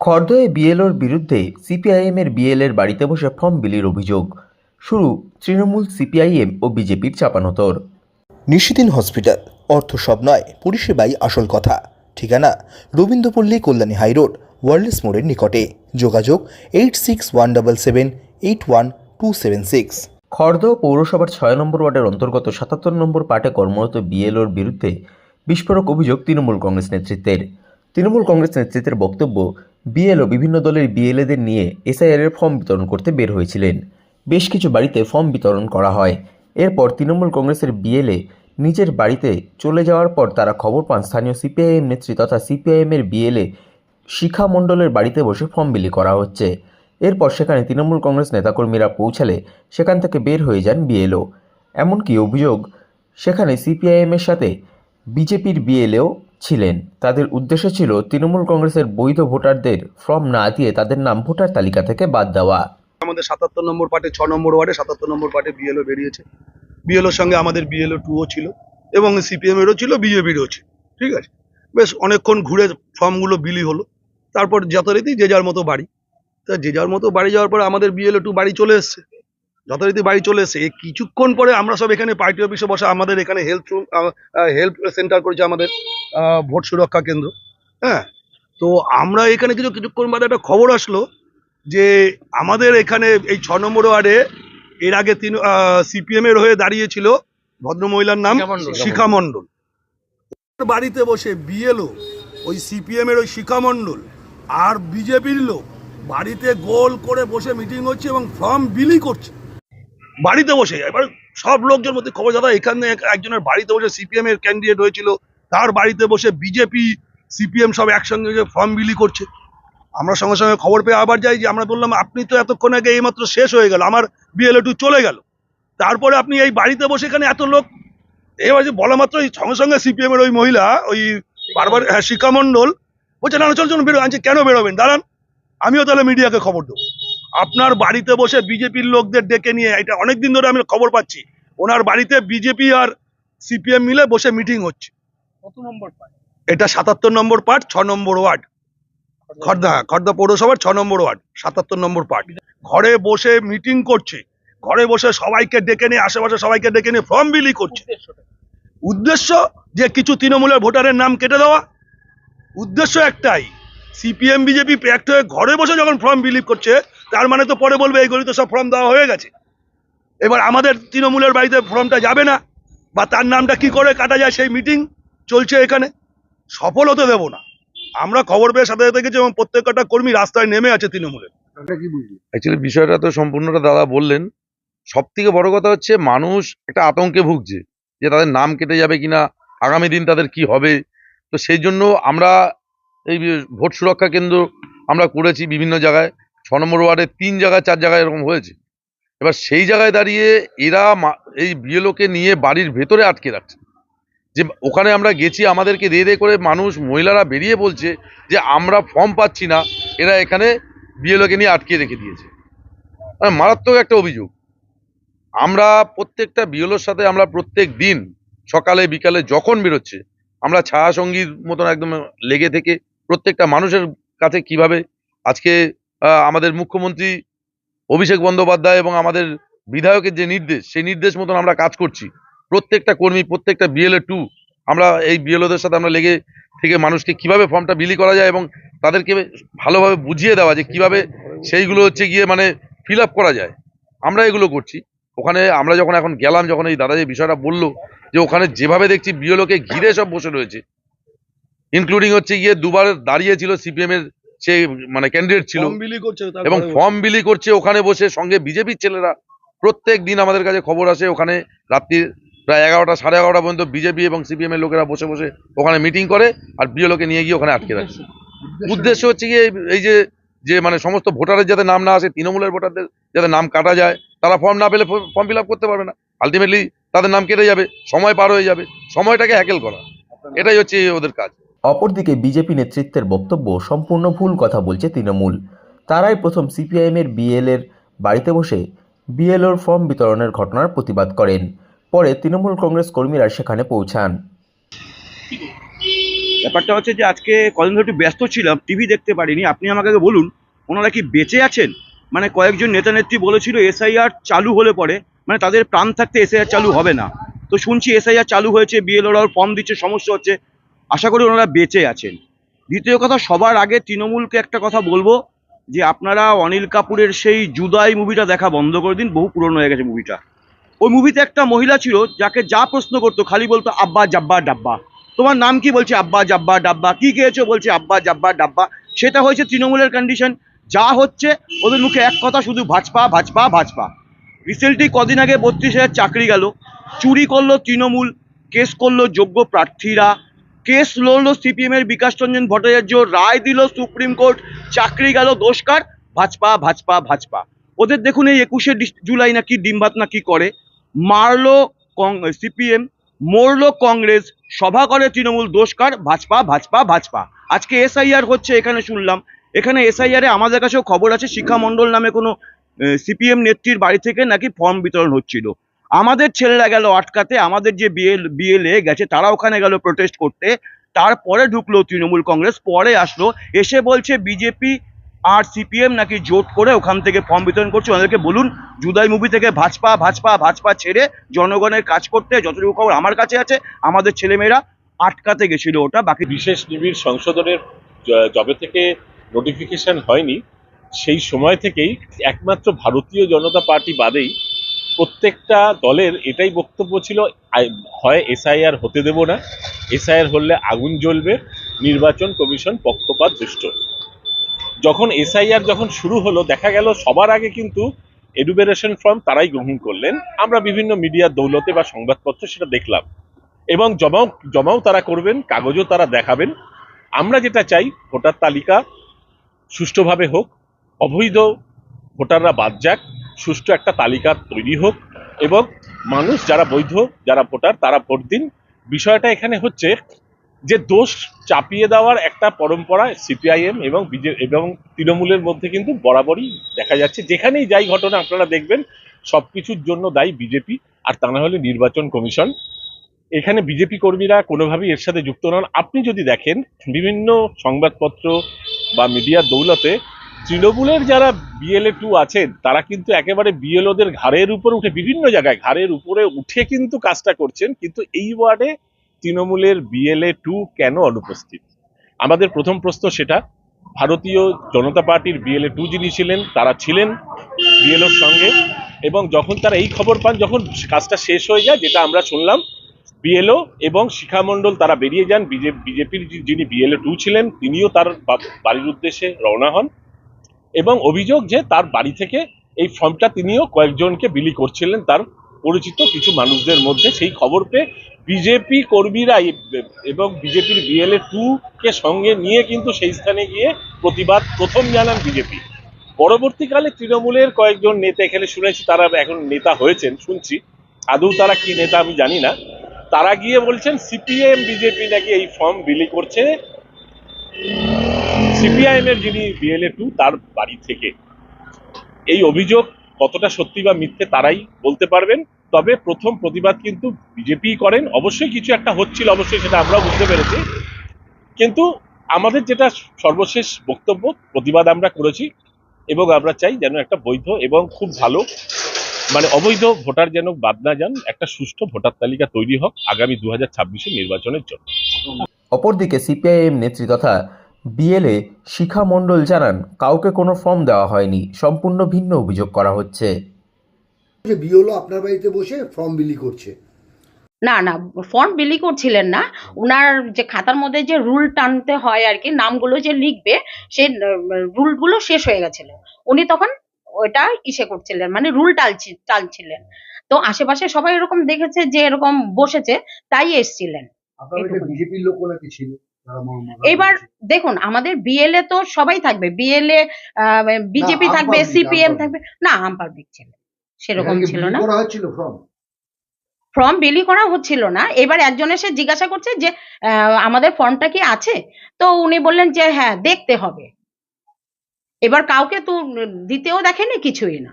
খর্দয়ে বিএলওর বিরুদ্ধে সিপিআইএমের বিএলের বাড়িতে বসে ফর্ম বিলির অভিযোগ। শুরু তৃণমূল সিপিআইএম ও বিজেপির চাপানোতর। নিশিদিন হসপিটাল অর্থ সব নয় পরিষেবাই আসল কথা। ঠিকানা রবীন্দ্রপল্লী কল্যাণী হাইরোড ওয়ার্ল্ডস মোড়ের নিকটে। যোগাযোগ eight six one double seven eight one two seven six. Khardah পৌরসভার ছয় নম্বর ওয়ার্ডের অন্তর্গত সাতাত্তর নম্বর পার্টে কর্মরত বিএলওর বিরুদ্ধে বিস্ফোরক অভিযোগ তৃণমূল কংগ্রেস নেতৃত্বের। তৃণমূল কংগ্রেস নেতৃত্বের বক্তব্য বিএলও বিভিন্ন দলের বিএলএদের নিয়ে এসআইআর এর ফর্ম বিতরণ করতে বের হয়েছিলেন। বেশ কিছু বাড়িতে ফর্ম বিতরণ করা হয়। এরপর তৃণমূল কংগ্রেসের বিএলএ নিজের বাড়িতে চলে যাওয়ার পর তারা খবর পান স্থানীয় সিপিআইএম নেত্রী তথা সিপিআইএমের বিএলএ শিখা মণ্ডলের বাড়িতে বসে ফর্ম বিলি করা হচ্ছে। এরপর সেখানে তৃণমূল কংগ্রেস নেতাকর্মীরা পৌঁছালে সেখান থেকে বের হয়ে যান বিএলও। এমনকি অভিযোগ, সেখানে সিপিআইএমের সাথে বিজেপির বিএলএও ছিলেন। তাদের উদ্দেশ্য ছিল তৃণমূল কংগ্রেসের বৈধ ভোটারদের ফর্ম না দিয়ে তাদের নাম ভোটার তালিকা থেকে বাদ দেওয়া। আমাদের সাতাত্তর নম্বর পার্টে ছ নম্বর ওয়ার্ডে সাতাত্তর নম্বর পার্টে বিএলও বেরিয়েছে। বিএলওর সঙ্গে আমাদের বিএলও টুও ছিল এবং সিপিএম সিপিএমেরও ছিল, বিজেপিরও ছিল। ঠিক আছে? বেশ, অনেকক্ষণ ঘুরে ফর্মগুলো বিলি হলো। তারপর যথারীতি যে যার মতো বাড়ি। তা যে যার মতো বাড়ি যাওয়ার পর আমাদের বিএলও টু বাড়ি চলে এসছে। যথারীতি বাড়ি চলে এসে কিছুক্ষণ পরে আমরা সব এখানে পার্টি অফিসে বসে আমাদের এখানে হেল্প রুম হেল্প সেন্টার করেছে আমাদের ভোট সুরক্ষা কেন্দ্র। হ্যাঁ? তো আমরা এখানে কিছু কিছুক্ষণ বাদে একটা খবর আসলো যে আমাদের এখানে এই ছ নম্বর ওয়ার্ডে এর আগে তিন সিপিএম এর হয়ে দাঁড়িয়েছিল ভদ্রমহিলার নাম শিখা মণ্ডল। বাড়িতে বসে বিএলও ওই সিপিএম এর ওই শিখা মণ্ডল আর বিজেপির লোক বাড়িতে গোল করে বসে মিটিং হচ্ছে এবং ফর্ম বিলি করছে। বাড়িতে বসে। এবার সব লোকজন মধ্যে খবর, দাদা, এখানে একজনের বাড়িতে বসে সিপিএম এর ক্যান্ডিডেট হয়েছিল। তার বাড়িতে বসে বিজেপি সিপিএম সব একসঙ্গে ফর্ম বিলি করছে। আমরা সঙ্গে সঙ্গে খবর পেয়ে আবার যাই যে, আমরা বললাম, আপনি তো এতক্ষণ আগে এইমাত্র শেষ হয়ে গেল, আমার বিএলএ টু চলে গেল। তারপরে আপনি এই বাড়িতে বসে এখানে এত লোক এবার যে বলা মাত্র সঙ্গে সঙ্গে সিপিএম এর ওই মহিলা, ওই বারবার হ্যাঁ শিক্ষা মণ্ডল বলছে, না না, চল চলুন বেরো। আনছে কেন বেরোবেন? দাঁড়ান, আমিও তাহলে মিডিয়াকে খবর দেবো। আপনার বাড়িতে বসে বিজেপির লোকদের ডেকে নিয়ে এটা অনেকদিন ধরে আমি খবর পাচ্ছি ওনার বাড়িতে বিজেপি আর সিপিএম মিলে বসে মিটিং হচ্ছে। কত নম্বর এটা সাতাত্তর নম্বর পার্ট ছ নম্বর ওয়ার্ড। খর্দা। খর্দা পৌরসভার ছ নম্বর ওয়ার্ড সাতাত্তর নম্বর পার্ট। ঘরে বসে মিটিং করছে ঘরে বসে সবাইকে ডেকে নিয়ে আশেপাশে সবাইকে ডেকে নিয়ে ফর্ম বিলি করছে। উদ্দেশ্য যে কিছু তৃণমূলের ভোটারের নাম কেটে দেওয়া। উদ্দেশ্য একটাই সিপিএম বিজেপি প্যাক্ট হয়ে ঘরে বসে যখন ফর্ম বিলিভ করছে তার মানে তো পরে বলবে এইগুলি তো সব ফর্ম দেওয়া হয়ে গেছে। এবার আমাদের তৃণমূলের বাড়িতে ফর্মটা যাবে না বা তার নামটা কি করে কাটা যায় সেই মিটিং চলছে এখানে সফল হতে দেবো না। আমরা খবর পেয়ে সাথে সাথে গেছি এবং প্রত্যেকটা কর্মী রাস্তায় নেমে আছে তৃণমূলের অ্যাকচুয়ালি বিষয়টা তো সম্পূর্ণটা দাদা বললেন। সব থেকে বড় কথা হচ্ছে মানুষ একটা আতঙ্কে ভুগছে যে তাদের নাম কেটে যাবে কিনা আগামী দিন তাদের কি হবে। তো সেই জন্য আমরা এই ভোট সুরক্ষা কেন্দ্র আমরা করেছি বিভিন্ন জায়গায়। ছ নম্বর ওয়ার্ডে তিন জায়গায়, চার জায়গায় এরকম হয়েছে। এবার সেই জায়গায় দাঁড়িয়ে এরা এই বিএলওকে নিয়ে বাড়ির ভেতরে আটকে রাখছে। যে ওখানে আমরা গেছি, আমাদেরকে দিয়ে দিয়ে করে মানুষ, মহিলারা বেরিয়ে বলছে যে, আমরা ফর্ম পাচ্ছি না। এরা এখানে বিএলওকে নিয়ে আটকে রেখে দিয়েছে। মারাত্মক একটা অভিযোগ। আমরা প্রত্যেকটা বিএলওর সাথে আমরা প্রত্যেক দিন, সকালে, বিকালে যখন বেরোচ্ছে, আমরা ছায়া সঙ্গীর মতন একদম লেগে থেকে প্রত্যেকটা মানুষের কাছে কীভাবে আজকে আমাদের মুখ্যমন্ত্রী অভিষেক বন্দ্যোপাধ্যায় এবং আমাদের বিধায়কের যে নির্দেশ, সেই নির্দেশ মতন আমরা কাজ করছি। প্রত্যেকটা কর্মী, প্রত্যেকটা বিএলএ টু আমরা এই বিএলওদের সাথে আমরা লেগে থেকে মানুষকে কীভাবে ফর্মটা বিলি করা যায় এবং তাদেরকে ভালোভাবে বুঝিয়ে দেওয়া যে কীভাবে সেইগুলো হচ্ছে গিয়ে মানে ফিল করা যায়। আমরা এগুলো করছি। ওখানে আমরা যখন এখন গেলাম, যখন এই দাদা যে বিষয়টা বলল যে ওখানে যেভাবে দেখছি বিএলওকে ঘিরে সব বসে রয়েছে। ইনক্লুডিং হচ্ছে গিয়ে দুবার দাঁড়িয়েছিল সিপিএম এর সে মানে ক্যান্ডিডেট ছিল। বিলি এবং ফর্ম বিলি করছে ওখানে বসে সঙ্গে বিজেপির ছেলেরা। প্রত্যেক দিন আমাদের কাছে খবর আসে ওখানে রাত্রি প্রায় এগারোটা সাড়ে এগারোটা পর্যন্ত বিজেপি এবং সিপিএম এর লোকেরা বসে বসে ওখানে মিটিং করে আর বিএলওকে নিয়ে গিয়ে ওখানে আটকে রাখে। উদ্দেশ্য হচ্ছে গিয়ে এই- যে যে মানে সমস্ত ভোটারের যাতে নাম না আসে তৃণমূলের ভোটারদের যাতে নাম কাটা যায় তারা ফর্ম না পেলে ফর্ম ফিল আপ করতে পারবে না। আলটিমেটলি তাদের নাম কেটে যাবে সময় পার হয়ে যাবে সময়টাকে হ্যাকেল করা। এটাই হচ্ছে ওদের কাজ। অপরদিকে বিজেপি নেতৃত্বের বক্তব্য সম্পূর্ণ ভুল কথা বলছে তৃণমূল। তারাই প্রথম সিপিআইএমের বিএলের বাড়িতে বসে বিএলওর ফর্ম বিতরণের ঘটনার প্রতিবাদ করেন। পরে তৃণমূল কংগ্রেস কর্মীরা সেখানে পৌঁছান। ব্যাপারটা হচ্ছে যে আজকে কদিন ধরে একটু ব্যস্ত ছিলাম, টিভি দেখতে পারিনি। আপনি আমাকে বলুন, ওনারা কি বেঁচে আছেন? মানে কয়েকজন নেতা নেত্রী বলেছিল এসআইআর চালু হলে পরে মানে তাদের প্রাণ থাকতে এসআইআর চালু হবে না। তো শুনছি এসআইআর চালু হয়েছে বিএলওরাও ফর্ম দিচ্ছে, সমস্যা হচ্ছে। আশা করি ওনারা বেঁচে আছেন। দ্বিতীয় কথা, সবার আগে তৃণমূলকে একটা কথা বলব, যে আপনারা অনিল কাপুরের সেই জুদাই মুভিটা দেখা বন্ধ করে দিন, বহু পুরনো হয়ে গেছে মুভিটা। ওই মুভিতে একটা মহিলা ছিল, যাকে যা প্রশ্ন করতো, খালি বলতো, আব্বা জাব্বা ডাব্বা। তোমার নাম কি বলছে? আব্বা জাব্বা ডাব্বা। কি খেয়েছো? বলছে, আব্বা জাব্বা ডাব্বা। সেটা হয়েছে তৃণমূলের কন্ডিশন যা হচ্ছে, ওদের মুখে এক কথা, শুধু ভাজপা ভাজপা ভাজপা। রিসেন্টলি কদিন আগে বত্রিশ হাজার চাকরি গেল। চুরি করল তৃণমূল, কেস করল যোগ্য প্রার্থীরা। কেস লড়লো সিপিএম এর বিকাশ রঞ্জন ভট্টাচার্য, রায় দিল সুপ্রিম কোর্ট, চাকরি গেল দোষকার ভাজপা ভাজপা ভাজপা। ওদের দেখুন এই একুশে জুলাই নাকি ডিম ভাত না কি করে। মারলো সিপিএম, মরলো কংগ্রেস, সভা করে তৃণমূল দোষকার ভাজপা ভাজপা ভাজপা। আজকে এসআইআর হচ্ছে, এখানে শুনলাম। এখানে এসআইআর এ আমাদের কাছেও খবর আছে শিক্ষা মণ্ডল নামে কোনো সিপিএম নেত্রীর বাড়ি থেকে নাকি ফর্ম বিতরণ হচ্ছিল। আমাদের ছেলেরা গেল আটকাতে, আমাদের যে বিএল, বিএলএ গেছে, তারা ওখানে গেল প্রোটেস্ট করতে। তারপরে ঢুকলো তৃণমূল কংগ্রেস, পরে আসলো, এসে বলছে বিজেপি আর সিপিএম নাকি জোট করে ওখান থেকে ফর্ম বিতরণ করছে। ওনাদেরকে বলুন, জুদাই মুভি থেকে ভাজপা ভাজপা ভাজপা ছেড়ে জনগণের কাজ করতে যতটুকু খবর আমার কাছে আছে, আমাদের ছেলেমেয়েরা আটকাতে গেছিল ওটা, বাকি বিশেষ নিবিড় সংশোধনের যবে থেকে নোটিফিকেশন হয়নি। সেই সময় থেকেই একমাত্র ভারতীয় জনতা পার্টি বাদেই প্রত্যেকটা দলের এটাই বক্তব্য ছিল হয় এসআইআর হতে দেব না। এসআইআর হলে আগুন জ্বলবে, নির্বাচন কমিশন পক্ষপাত দুষ্ট। যখন এসআইআর যখন শুরু হলো, দেখা গেল সবার আগে কিন্তু এডুবেরেশন ফর্ম তারাই গ্রহণ করলেন। আমরা বিভিন্ন মিডিয়ার দৌলতে বা সংবাদপত্র সেটা দেখলাম। এবং জমাও জমাও তারা করবেন, কাগজও তারা দেখাবেন। আমরা যেটা চাই, ভোটার তালিকা সুষ্ঠুভাবে হোক, অবৈধ ভোটাররা বাদ যাক সুষ্ঠু একটা তালিকা তৈরি হোক এবং মানুষ যারা বৈধ, যারা ভোটার, তারা ভোট দিন। বিষয়টা এখানে হচ্ছে যে দোষ চাপিয়ে দেওয়ার একটা পরম্পরা সিপিআইএম এবং বিজে, এবং তৃণমূলের মধ্যে কিন্তু বরাবরই দেখা যাচ্ছে। যেখানেই যাই ঘটনা আপনারা দেখবেন সব কিছুর জন্য দায়ী বিজেপি আর তা না হলে নির্বাচন কমিশন। এখানে বিজেপি কর্মীরা কোনোভাবেই এর সাথে যুক্ত নন। আপনি যদি দেখেন বিভিন্ন সংবাদপত্র বা মিডিয়ার দৌলতে তৃণমূলের যারা বিএলএ টু আছেন, তারা কিন্তু একেবারে বিএলওদের ঘাড়ের উপর উঠে বিভিন্ন জায়গায় ঘাড়ের উপরে উঠে কিন্তু কাজটা করছেন, কিন্তু এই ওয়ার্ডে তৃণমূলের বিএলএ টু কেন অনুপস্থিত? আমাদের প্রথম প্রশ্ন সেটা, ভারতীয় জনতা পার্টির বিএলএ টু যিনি ছিলেন, তারা ছিলেন বিএলওর সঙ্গে, এবং যখন তারা এই খবর পান, যখন কাজটা শেষ হয়ে যায়, যেটা আমরা শুনলাম বিএলও এবং শিখামণ্ডল তারা বেরিয়ে যান বিজেপির যিনি বিএলএ টু ছিলেন, তিনিও তার বাড়ির উদ্দেশ্যে রওনা হন। এবং অভিযোগ যে তার বাড়ি থেকে এই ফর্মটা তিনিও কয়েকজনকে বিলি করছিলেন, তার পরিচিত কিছু মানুষদের মধ্যে। সেই খবর পেয়ে বিজেপি কর্মীরা এবং বিজেপির বিএলএ টু কে সঙ্গে নিয়ে কিন্তু সেই স্থানে গিয়ে প্রতিবাদ প্রথম জানান বিজেপি। পরবর্তীকালে তৃণমূলের কয়েকজন নেতা এখানে শুনেছি, তারা এখন নেতা হয়েছেন, শুনছি। আদৌ তারা কি নেতা আমি জানি না। তারা গিয়ে বলছেন, সিপিএম বিজেপি নাকি এই ফর্ম বিলি করছে? সিপিআইএম এর যিনি বিএলএ টু তার বাড়ি থেকে। এই অভিযোগ কতটা সত্যি বা মিথ্যে তারাই বলতে পারবেন। তবে প্রথম প্রতিবাদ কিন্তু বিজেপি করেন। অবশ্যই কিছু একটা হচ্ছিল, অবশ্যই সেটা আমরাও বুঝতে পেরেছি। কিন্তু আমাদের যেটা সর্বশেষ বক্তব্য, প্রতিবাদ আমরা করেছি এবং আমরা চাই যেন একটা বৈধ এবং খুব ভালো মানে অবৈধ ভোটার যেন বাদ না যান, একটা সুষ্ঠু ভোটার তালিকা তৈরি হোক আগামী দু হাজার নির্বাচনের জন্য। অপরদিকে সিপিআইএম নেত্রী তথা বিএলএ শিখা মণ্ডল জানান কাউকে কোনো ফর্ম দেওয়া হয়নি সম্পূর্ণ ভিন্ন অভিযোগ করা হচ্ছে। যে বিওলো আপনার বাড়িতে বসে ফর্ম বিলি করছে। না না ফর্ম বিলি করছিলেন না। উনার যে খাতার মধ্যে যে রুল টানতে হয় আর কি নামগুলো যে লিখবে সেই রুলগুলো শেষ হয়ে গেছিল। উনি তখন ওইটা ইসে করছিলেন মানে রুল টালছি টালছিলেন। তো আশেপাশে সবাই এরকম দেখেছে যে এরকম বসেছে তাই এসছিলেন। বিজেপির লোক নাকি ছিল? এবার? দেখুন আমাদের বিএলএ তো সবাই থাকবে। বিএলএ বিজেপি থাকবে সিপিএম থাকবে। না আম পাবলিক ছিল। সেরকম ছিল না। ফর্ম বিলি করা হচ্ছিল না। এবার একজন এসে জিজ্ঞাসা করছে যে আহ, আমাদের ফর্মটা কি আছে? তো উনি বললেন যে হ্যাঁ দেখতে হবে। এবার কাউকে তো দিতেও দেখেনি কিছুই না।